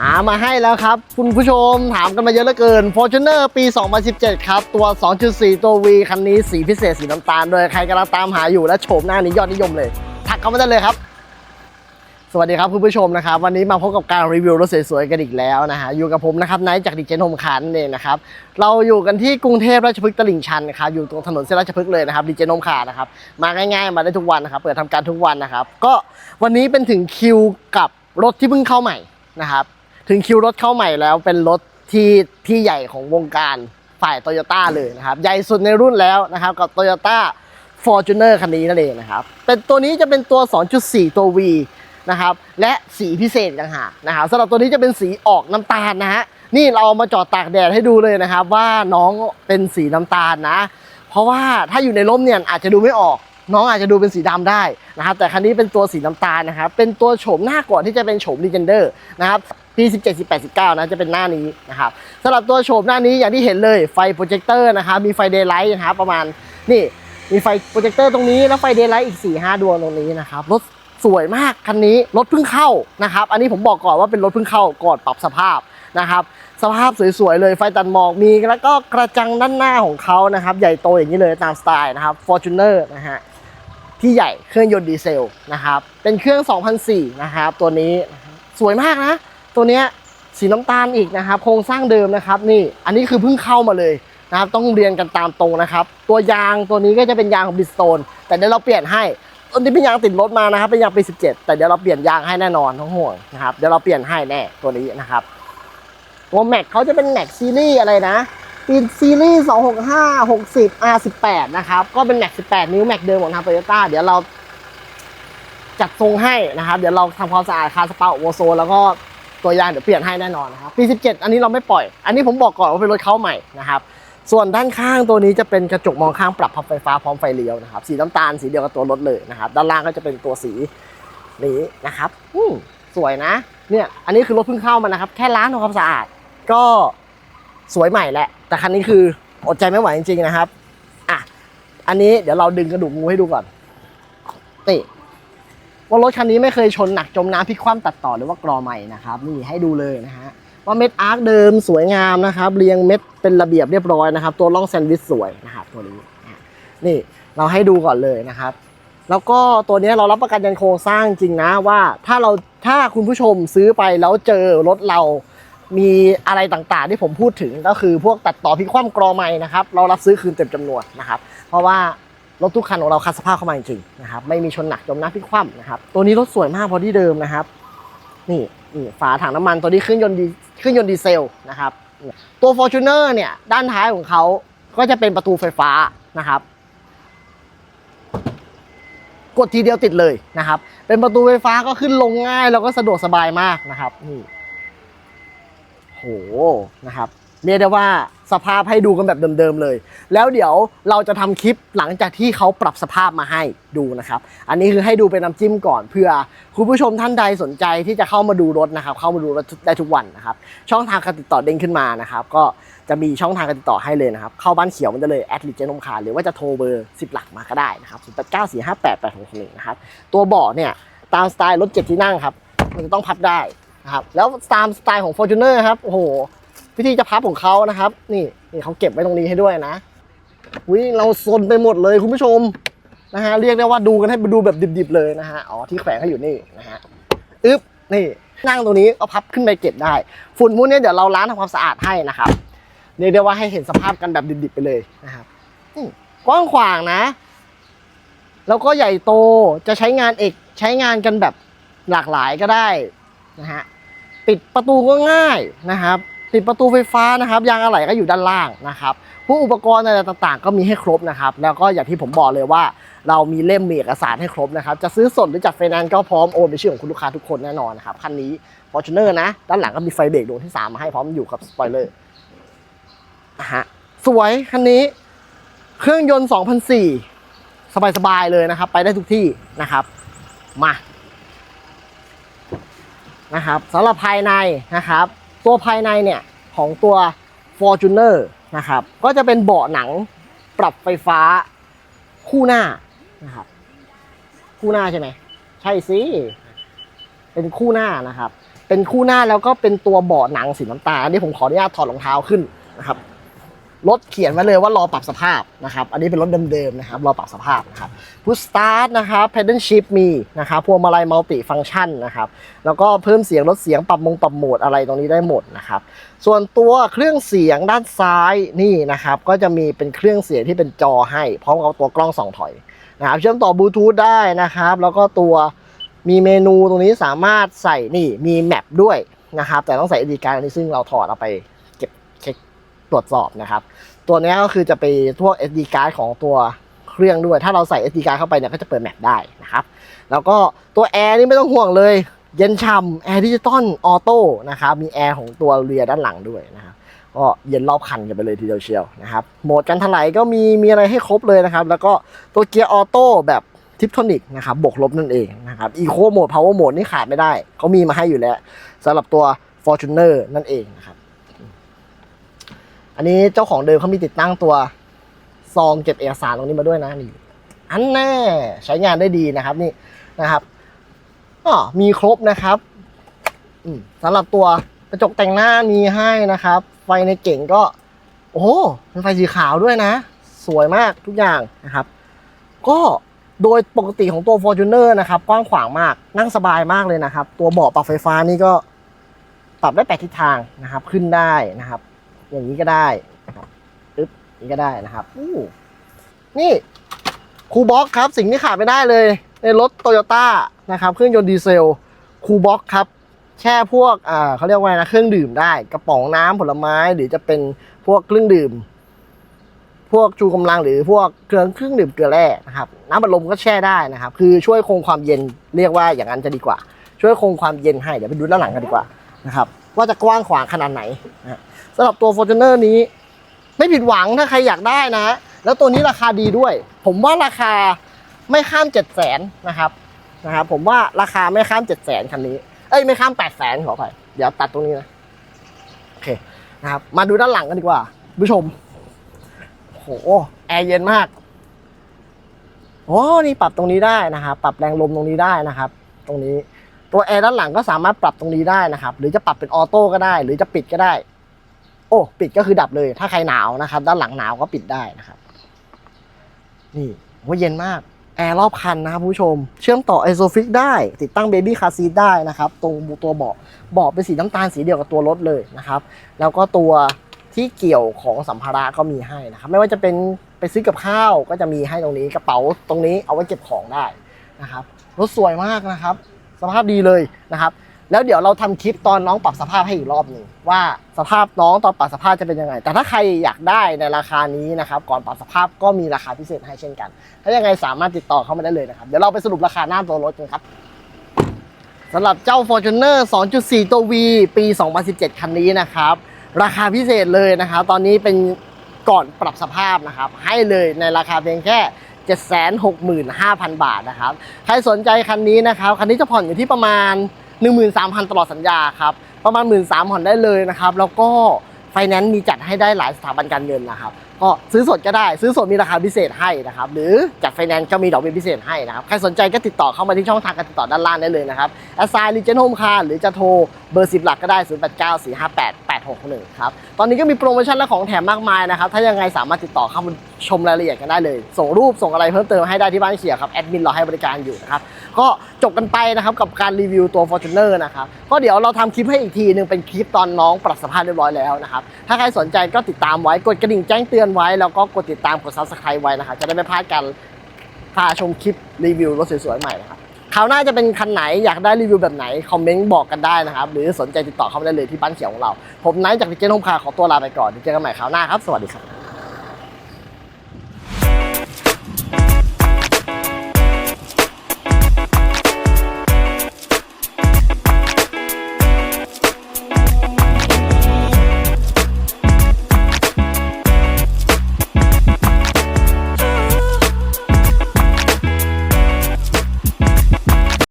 หามาให้แล้วครับ คุณผู้ชมถามกันมาเยอะเหลือเกิน Fortuner ปี 2017 ครับ ตัว 2.4 ตัว V คันนี้สีพิเศษสีน้ำตาลโดยใครกำลังตามหาอยู่และโฉมหน้านี้ยอดนิยมเลย ทักเข้ามาได้เลยครับ สวัสดีครับคุณผู้ชมนะครับ วันนี้มาพบกับการรีวิวรถสวยๆกันอีกแล้วนะฮะอยู่กับผมนะครับนท์จากดิเจนโฮมคันเองนะครับเราอยู่กันที่กรุงเทพราชพฤกษ์ตลิ่งชันนะครับอยู่ตรงถนนเส้นราชพฤกษ์เลยนะครับดิเจนโฮมคาร์นะครับมาง่ายๆ มาได้ทุกวันนะครับเปิดทำการทุกวันนะครับก็วันนี้เป็นถึงคิวกับรถที่เพิ่งเข้าใหม่นะครับ ถึงคิวรถเข้าใหม่แล้วเป็นรถที่ที่ใหญ่ของวงการฝ่ายโตโยต้าเลยนะครับ ใหญ่สุดในรุ่นแล้วนะครับกับ Toyota Fortuner คันนี้นั่นเองนะครับ เป็นตัวนี้จะเป็นตัว 2.4 ตัว V นะครับและสีพิเศษต่างหากนะครับสำหรับตัวนี้จะเป็นสีออกน้ำตาลนะฮะนี่เราเอามาจอดตากแดดให้ดูเลยนะครับ ว่าน้องเป็นสีน้ำตาลนะ เพราะว่าถ้าอยู่ในร่มเนี่ยอาจจะดูไม่ออก น้องอาจจะดูเป็นสีดำได้นะครับแต่คันนี้เป็นตัวสีน้ำตาลนะครับเป็นตัวโฉมหน้าก่อนที่จะเป็นโฉม Legender นะครับ ปี17 18 19นะจะเป็นหน้านี้นะครับสำหรับตัวโฉมหน้านี้อย่างที่เห็นเลยไฟโปรเจคเตอร์นะครับมีไฟเดย์ไลท์นะครับประมาณนี่มีไฟโปรเจคเตอร์ตรงนี้แล้วไฟเดย์ไลท์อีก 4-5 ดวงตรงนี้นะครับรถสวยมากคันนี้รถเพิ่งเข้านะครับ อันนี้ผมบอกก่อนว่าเป็นรถเพิ่งเข้าก่อนปรับสภาพนะครับ สภาพสวยๆเลยไฟตัดหมอกมีแล้วก็กระจังด้านหน้าของเขานะครับ ใหญ่โตอย่างนี้เลยตามสไตล์นะครับ Fortuner นะฮะที่ใหญ่เครื่องยนต์ดีเซลนะครับ เป็นเครื่อง 2004 นะครับ ตัวนี้สวยมากนะ ตัวเนี้ยสีน้ำตาลอีกนะครับ โครงสร้างเดิมนะครับ นี่อันนี้คือเพิ่งเข้ามาเลยนะครับ ต้องเรียนกันตามตรงนะครับ ตัวยางตัวนี้ก็จะเป็นยางของบิสโตนแต่เดี๋ยวเราเปลี่ยนให้ต้นที่เป็นยางติดรถมานะครับ เป็นยางปี17 แต่เดี๋ยวเราเปลี่ยนยางให้แน่นอนทั้งห่วงนะครับเดี๋ยวเราเปลี่ยนให้แน่ตัวนี้นะครับตัวแม็กเขาจะเป็นแม็กซีรีส์อะไรนะปีซีรีส์265 60 R18 นะครับก็เป็นแม็ก18 นิ้วแม็กเดิมของทางโตโยต้าเดี๋ยวเราจัดทรงให้นะครับ เดี๋ยวเราทำความสะอาดคาสปาโอโซ แล้วก็ ตัวยางเดี๋ยวเปลี่ยนให้แน่นอนนะครับปี 17 อันนี้เราไม่ปล่อย อันนี้ผมบอกก่อนว่าเป็นรถเข้าใหม่นะครับส่วนด้านข้างตัวนี้จะเป็นกระจกมองข้างปรับพับไฟฟ้าพร้อมไฟเลี้ยวนะครับสีน้ำตาลสีเดียวกับตัวรถเลยนะครับด้านล่างก็จะเป็นตัวสีนี้นะครับอืมสวยนะเนี่ยอันนี้คือรถเพิ่งเข้ามานะครับ แค่ล้างทำความสะอาด ก็สวยใหม่แหละ แต่คันนี้คืออดใจไม่ไหวจริงๆนะครับอะอันนี้เดี๋ยวเราดึงกระดูกงูให้ดูก่อนนี่ ว่ารถคันนี้ไม่เคยชนหนักจมน้ำพลิกคว่ำตัดต่อหรือว่ากรอใหม่นะครับนี่ให้ดูเลยนะฮะว่าเม็ดอาร์คเดิมสวยงามนะครับเรียงเม็ดเป็นระเบียบเรียบร้อยนะครับ ตัวล่องแซนด์วิชสวยนะครับตัวนี้นี่เราให้ดูก่อนเลยนะครับ แล้วก็ตัวนี้เรารับประกันยันโครงสร้างจริงนะว่าถ้าเราถ้าคุณผู้ชมซื้อไปแล้วเจอรถเรามีอะไรต่างๆ ที่ผมพูดถึงก็คือพวกตัดต่อพิคว่ำกรอใหม่นะครับ เรารับซื้อคืนเต็มจำนวนนะครับ เพราะว่า รถทุกคันของเราคัดสภาพเข้ามาจริงๆนะครับไม่มีชนหนักจมน้ำพลิกคว่ำนะครับตัวนี้รถสวยมากพอที่เดิมนะครับ นี่นี่ฝาถังน้ำมันตัวนี้เครื่องยนต์ดีเครื่องยนต์ดีเซลนะครับตัว Fortuner เนี่ยด้านท้ายของเขาก็จะเป็นประตูไฟฟ้านะครับ กดทีเดียวติดเลยนะครับ เป็นประตูไฟฟ้าก็ขึ้นลงง่าย แล้วก็สะดวกสบายมากนะครับนี่โหนะครับเรียกได้ว่า สภาพให้ดูกันแบบเดิมๆเลย แล้วเดี๋ยวเราจะทำคลิปหลังจากที่เขาปรับสภาพมาให้ดูนะครับ อันนี้คือให้ดูเป็นน้ำจิ้มก่อนเพื่อคุณผู้ชมท่านใดสนใจที่จะเข้ามาดูรถนะครับ เข้ามาดูรถได้ทุกวันนะครับ ช่องทางการติดต่อเด้งขึ้นมานะครับ ก็จะมีช่องทางการติดต่อให้เลยนะครับ เข้าบ้านเขียวมันจะเลยแอดลิเจนมคาหรือว่าจะโทรเบอร์10 หลักมาก็ได้นะครับ0 8 9 4 5 8 8 6 1นะครับ ตัวเบาะเนี่ยตามสไตล์รถเจ็ดที่นั่งครับ มันจะต้องพับได้นะครับ แล้วตามสไตล์ของ Fortuner ครับ โอ้โห วิธีจะพับของเขานะครับ นี่นี่เขาเก็บไว้ตรงนี้ให้ด้วยนะวิเราซนไปหมดเลยคุณผู้ชมนะฮะเรียกได้ว่าดูกันให้ดูแบบดิบๆเลยนะฮะอ๋อที่แขวนเขาอยู่นี่นะฮะอึ๊บนี่นั่งตรงนี้ก็พับขึ้นไปเก็บได้ ฝุ่นพวกนี้เดี๋ยวเราล้างทำความสะอาดให้นะครับเรียกได้ว่าให้เห็นสภาพกันแบบดิบๆไปเลยนะครับกว้างขวางนะ แล้วก็ใหญ่โตจะใช้งานเอกใช้งานกันแบบหลากหลายก็ได้นะฮะปิดประตูก็ง่ายนะครับ ปิดประตูไฟฟ้านะครับยางอะไหล่ก็อยู่ด้านล่างนะครับพวกอุปกรณ์อะไรต่างๆ ก็มีให้ครบนะครับแล้วก็อย่างที่ผมบอกเลยว่า เรามีเล่มมีเอกสารให้ครบนะครับจะซื้อสดหรือจัดไฟแนนซ์ก็พร้อมโอนเป็นชื่อของคุณลูกค้าทุกคนแน่นอนนะครับคันนี้ Fortuner นะด้านหลังก็มีไฟเบรกดวงที่ 3 มาให้พร้อมอยู่กับสปอยเลอร์นะฮะสวยคันนี้เครื่องยนต์2004สบายๆเลยนะครับ ไปได้ทุกที่นะครับมานะครับสำหรับภายในนะครับ ตัวภายในเนี่ยของตัว Fortuner นะครับก็จะเป็นเบาะหนังปรับไฟฟ้าคู่หน้านะครับคู่หน้าใช่ไหมใช่สิเป็นคู่หน้านะครับ เป็นคู่หน้าแล้วก็เป็นตัวเบาะหนังสีน้ำตาลอันนี้ผมขออนุญาตถอดรองเท้าขึ้นนะครับ รถเขียนไว้เลยว่ารอปรับสภาพนะครับ อันนี้เป็นรถเดิมๆนะครับ รอปรับสภาพนะครับพุชสตาร์ทนะครับ pedal shift มีนะครับ พวงมาลัยมัลติฟัง c t ชันนะครับ แล้วก็เพิ่มเสียงลดเสียงปรับมงปรับโหมดอะไรตรงนี้ได้หมดนะครับ ส่วนตัวเครื่องเสียงด้านซ้ายนี่นะครับ ก็จะมีเป็นเครื่องเสียงที่เป็นจอให้ พร้อมกับตัวกล้องส่องถอยนะครับ เชื่อมต่อบลูทูธได้นะครับ แล้วก็ตัวมีเมนูตรงนี้สามารถใส่นี่มีแมปด้วยนะครับ แต่ต้องใส่ SD card อันนี้ซึ่งเราถอดเอาไป ตรวจสอบนะครับ ตัวนี้ก็คือจะไปพวก SD card ของตัวเครื่องด้วย ถ้าเราใส่ SD card เข้าไปเนี่ยก็จะเปิดแมปได้นะครับ แล้วก็ตัวแอร์นี่ไม่ต้องห่วงเลย เย็นฉ่ำแอร์ดิจิตอลออโต้นะครับ มีแอร์ของตัวเรียด้านหลังด้วยนะครับก็เย็นรอบคันกันไปเลยทีเดียวเชียวนะครับ โหมดการถลายก็มีมีอะไรให้ครบเลยนะครับ แล้วก็ตัวเกียร์ออโต้แบบทิปโทนิกนะครับ บวกลบนั่นเองนะครับ อีโคโหมดพาวเวอร์โหมดนี่ขาดไม่ได้ เขามีมาให้อยู่แล้วสำหรับตัว Fortuner นั่นเองนะครับ อันนี้เจ้าของเดิมเขามีติดตั้งตัวซองเก็บเอกสารตรงนี้มาด้วยนะนี่อันแน่ใช้งานได้ดีนะครับนี่นะครับอ๋อมีครบนะครับสำหรับตัวกระจกแต่งหน้ามีให้นะครับ ไฟในเก่งก็ โอ้เป็นไฟสีขาวด้วยนะ สวยมากทุกอย่างนะครับ ก็โดยปกติของตัว Fortuner นะครับ กว้างขวางมากนั่งสบายมากเลยนะครับ ตัวเบาะปรับไฟฟ้านี่ก็ปรับได้แปดทิศทางนะครับ ขึ้นได้นะครับ อย่างนี้ก็ได้นะครับปึ๊บนี้ก็ได้นะครับอู้นี่คูบ็อกครับ สิ่งที่ขาดไม่ได้เลย ในรถโตโยต้านะครับเครื่องยนต์ดีเซลคูบ็อกครับ แช่พวกอ่าเขาเรียกว่านะเครื่องดื่มได้ กระป๋องน้ำผลไม้ หรือจะเป็นพวกเครื่องดื่ม พวกชูกำลังหรือพวกเครื่องเครื่องดื่มเกลือแร่นะครับน้ำบัดลมก็แช่ได้นะครับ คือช่วยคงความเย็นเรียกว่าอย่างนั้นจะดีกว่า ช่วยคงความเย็นให้เดี๋ยวไปดูด้านหลังกันดีกว่า นะครับว่าจะกว้างขวางขนาดไหนนะสำหรับตัว Fortuner นี้ ไม่ผิดหวังถ้าใครอยากได้นะ แล้วตัวนี้ราคาดีด้วย ผมว่าราคาไม่ข้ามเจ็ดแสนนะครับนะครับผมว่าราคาไม่ข้ามเจ็ดแสนคันนี้ เอ้ยไม่ข้ามแปดแสนขอไปเดี๋ยวตัดตรงนี้นะ โอเคนะครับมาดูด้านหลังกันดีกว่าผู้ชมโหแอร์เย็นมากโอ้นี่ปรับตรงนี้ได้นะครับ ปรับแรงลมตรงนี้ได้นะครับ ตรงนี้ ตัวแอร์ด้านหลังก็สามารถปรับตรงนี้ได้นะครับ หรือจะปรับเป็นออโต้ก็ได้ หรือจะปิดก็ได้ โอ้ ปิดก็คือดับเลย ถ้าใครหนาวนะครับ ด้านหลังหนาวก็ปิดได้นะครับ นี่โอ้เย็นมาก แอร์รอบคันนะครับผู้ชม เชื่อมต่อไอโซฟิกได้ ติดตั้งเบบี้คาร์ซีได้นะครับ ตรงตัวเบาะ เบาะเป็นสีน้ำตาลสีเดียวกับตัวรถเลยนะครับ แล้วก็ตัวที่เกี่ยวของสัมภาระก็มีให้นะครับ ไม่ว่าจะเป็นไปซื้อกับข้าวก็จะมีให้ตรงนี้ กระเป๋าตรงนี้เอาไว้เก็บของได้นะครับ รถสวยมากนะครับ สภาพดีเลยนะครับแล้วเดี๋ยวเราทำคลิปตอนน้องปรับสภาพให้อีกรอบหนึ่งว่าสภาพน้องตอนปรับสภาพจะเป็นยังไง แต่ถ้าใครอยากได้ในราคานี้นะครับก่อนปรับสภาพก็มีราคาพิเศษให้เช่นกัน ถ้ายังไงสามารถติดต่อเข้ามาได้เลยนะครับเดี๋ยวเราไปสรุปราคาหน้าตัวรถกันครับสำหรับเจ้า Fortuner 2.4 ตัว V ปี 2017 คันนี้นะครับ ราคาพิเศษเลยนะครับ ตอนนี้เป็นก่อนปรับสภาพนะครับ ให้เลยในราคาเพียงแค่ 765,000 บาทนะครับ ใครสนใจคันนี้นะครับ คันนี้จะผ่อนอยู่ที่ประมาณ 13,000 ตลอดสัญญาครับ ประมาณ 1 3 0 0 0ผ่อนได้เลยนะครับ แล้วก็ไฟแนนซ์มีจัดให้ได้หลายสถาบันการเงินนะครับ ก็ซื้อสดก็ได้ ซื้อสดมีราคาพิเศษให้นะครับ หรือจัดไฟแนนซ์ก็มีดอกเบี้ยพิเศษให้นะครับ ใครสนใจก็ติดต่อเข้ามาที่ช่องทางการติดต่อด้านล่างได้เลยนะครับแอสไซน์ลีเจนโฮมคาร์หรือจะโทรเบอร์10หลักก็ได้ 0 8 9 4 5 8 8 6 1ครับ ตอนนี้ก็มีโปรโมชั่นและของแถมมากมายนะครับ ถ้ายังไงสามารถติดต่อเข้ามาชมรายละเอียดกันได้เลย ส่งรูปส่งอะไรเพิ่มเติมให้ได้ที่บ้านเขียครับ แอดมินเราให้บริการอยู่นะครับ ก็จบกันไปนะครับกับการรีวิวตัว Fortuner นะครับ ก็เดี๋ยวเราทำคลิปให้อีกทีหนึ่งเป็นคลิปตอนน้องปรับสภาพเรียบร้อยแล้วนะครับ ถ้าใครสนใจก็ติดตามไว้ กดกระดิ่งแจ้งเตือนไว้ แล้วก็กดติดตามกด subscribe ไว้นะครับ จะได้ไม่พลาดการพาชมคลิปรีวิวรถสวยๆใหม่นะครับ คราวหน้าจะเป็นคันไหนอยากได้รีวิวแบบไหน คอมเมนต์บอกกันได้นะครับ หรือสนใจติดต่อเข้ามาได้เลยที่บ้านเขียวของเรา ผมไนท์จากดิเจนโฮมคาร์ขอตัวลาไปก่อนเดี๋ยวเจอกันใหม่คราวหน้าครับ สวัสดีครับ